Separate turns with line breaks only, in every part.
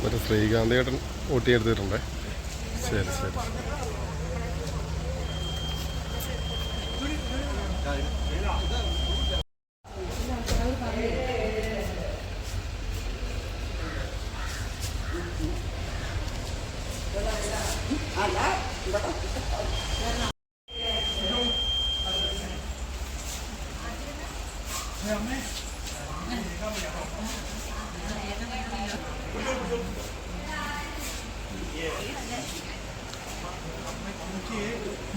മറ്റേ ശ്രീകാന്തേട്ടൻ ഊട്ടി ശരി ശരി.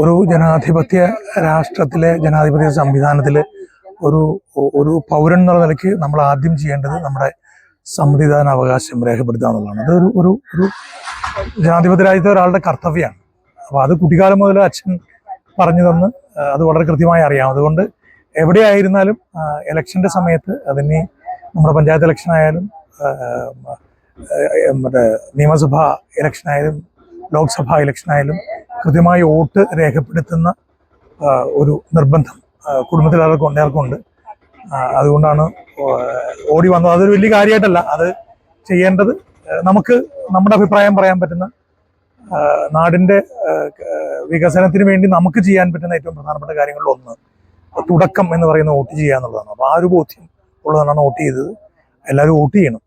ഒരു ജനാധിപത്യ രാഷ്ട്രത്തിലെ ജനാധിപത്യ സംവിധാനത്തിൽ ഒരു ഒരു പൗരൻ എന്നുള്ള നിലയ്ക്ക് നമ്മൾ ആദ്യം ചെയ്യേണ്ടത് നമ്മുടെ സമ്മതിദാന അവകാശം രേഖപ്പെടുത്തുക എന്നുള്ളതാണ്. അതൊരു ഒരു ഒരു ജനാധിപത്യ രാജ്യത്തെ ഒരാളുടെ കർത്തവ്യമാണ്. അപ്പോൾ അത് കുട്ടിക്കാലം മുതൽ അച്ഛൻ പറഞ്ഞു തന്ന് അത് വളരെ കൃത്യമായി അറിയാം. അതുകൊണ്ട് എവിടെയായിരുന്നാലും ഇലക്ഷന്റെ സമയത്ത് അതിന് നമ്മുടെ പഞ്ചായത്ത് ഇലക്ഷൻ ആയാലും മറ്റേ നിയമസഭാ ഇലക്ഷൻ ആയാലും ലോക്സഭാ ഇലക്ഷൻ ആയാലും കൃത്യമായി വോട്ട് രേഖപ്പെടുത്തുന്ന ഒരു നിർബന്ധം കുടുംബത്തിൽ ആൾക്കും ഉണ്ടാർക്കുണ്ട് അതുകൊണ്ടാണ് ഓടി വന്നത്. അതൊരു വലിയ കാര്യമായിട്ടല്ല. അത് ചെയ്യേണ്ടത് നമുക്ക് നമ്മുടെ അഭിപ്രായം പറയാൻ പറ്റുന്ന നാടിന്റെ വികസനത്തിന് വേണ്ടി നമുക്ക് ചെയ്യാൻ പറ്റുന്ന ഏറ്റവും പ്രധാനപ്പെട്ട കാര്യങ്ങളിൽ ഒന്ന് തുടക്കം എന്ന് പറയുന്ന വോട്ട് ചെയ്യുക എന്നുള്ളതാണ്. അപ്പോൾ ആ ഒരു ബോധ്യം ഉള്ളതാണ് വോട്ട് ചെയ്തത്. എല്ലാവരും വോട്ട് ചെയ്യണം.